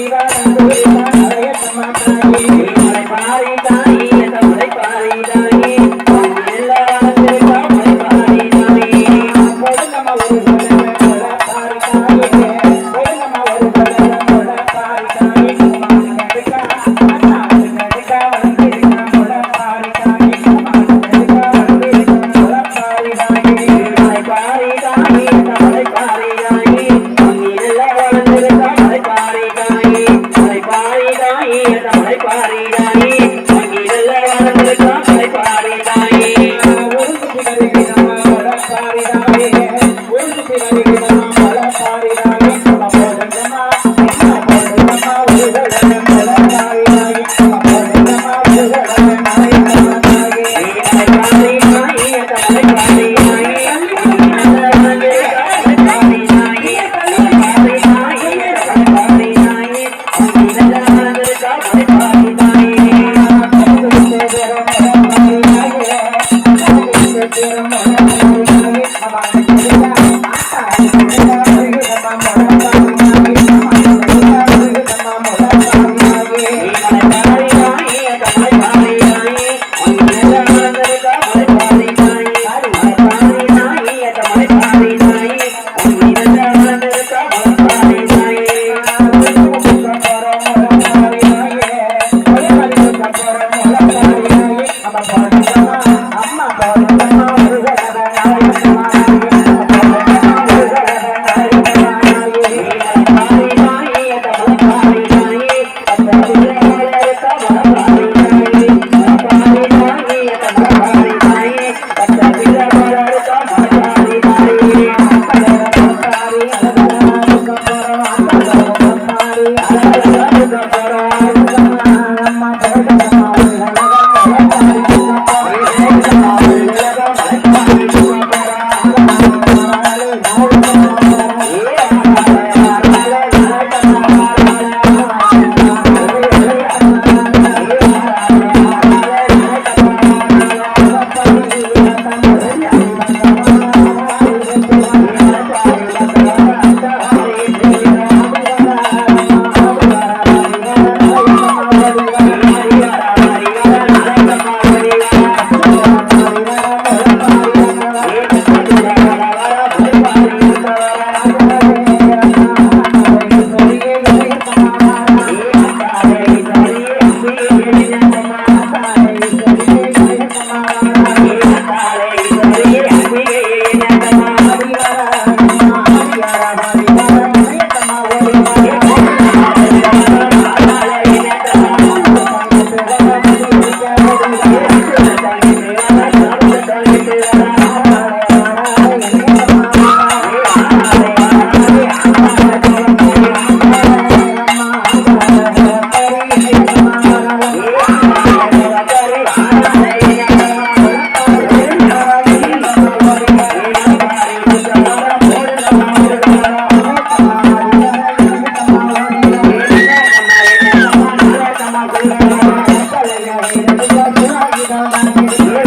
Viva la நீ தமலை பாரிடானே Bye. Gracias. Yeah. Música